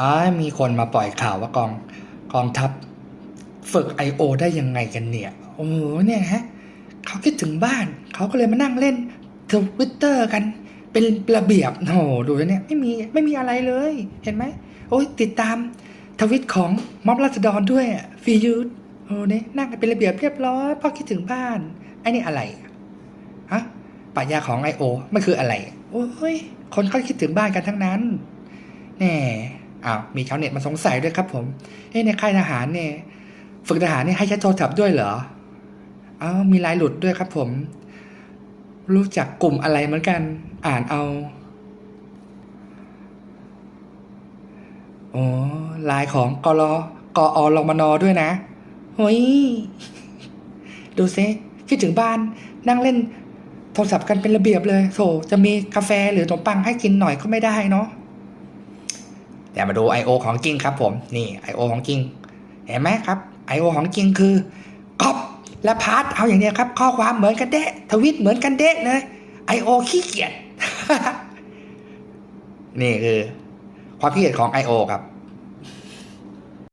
อ๋อมีคนมาปล่อยข่าวว่ากองกองทัพฝึก I.O. ได้ยังไงกันเนี่ย โอ้โหเนี่ยฮะเขาคิดถึงบ้าน เขาก็เลยมานั่งเล่นทวิตเตอร์กันเป็นระเบียบโอ้โหดูแล้วเนี่ยไม่มีไม่มีอะไรเลย เห็นไหมโอ้ยติดตามทวิตของม็อบราษฎรด้วยฟรียูดโอ้เนี่ยนั่งเป็นระเบียบเรียบร้อยพราะคิดถึงบ้านไอ้นี่อะไรฮะปรัชญาของ I.O. มันคืออะไร โอ้ยคนเขาคิดถึงบ้านกันทั้งนั้นแน่ อ้าวมีชาวเน็ตมาสงสัยด้วยครับผมเอ้ในค่ายทหารเนี่ยฝึกทหารเนี่ยให้ใช้โทรศัพท์ด้วยเหรออ้าวมีลายหลุดด้วยครับผม รู้จักกลุ่มอะไรเหมือนกัน อ่านเอาโอ้ลายของกรกอรมานอด้วยนะเฮ้ยดูซิคิดถึงบ้านนั่งเล่นโทรศัพท์กันเป็นระเบียบเลยโถจะมีกาแฟหรือขนมปังให้กินหน่อยก็ไม่ได้เนาะ ดี๋ยวมาดู I.O. ของจริงครับผม นี่ I.O. ของจริง เห็นไหมครับ I.O. ของจริงคือก๊อปและพาร์ทเอาอย่างเนี้ยครับ ข้อความเหมือนกันเดะทวิตเหมือนกันเดะเลย I.O. ขี้เกียจนี่คือความขี้เกียจของ I.O. ครับ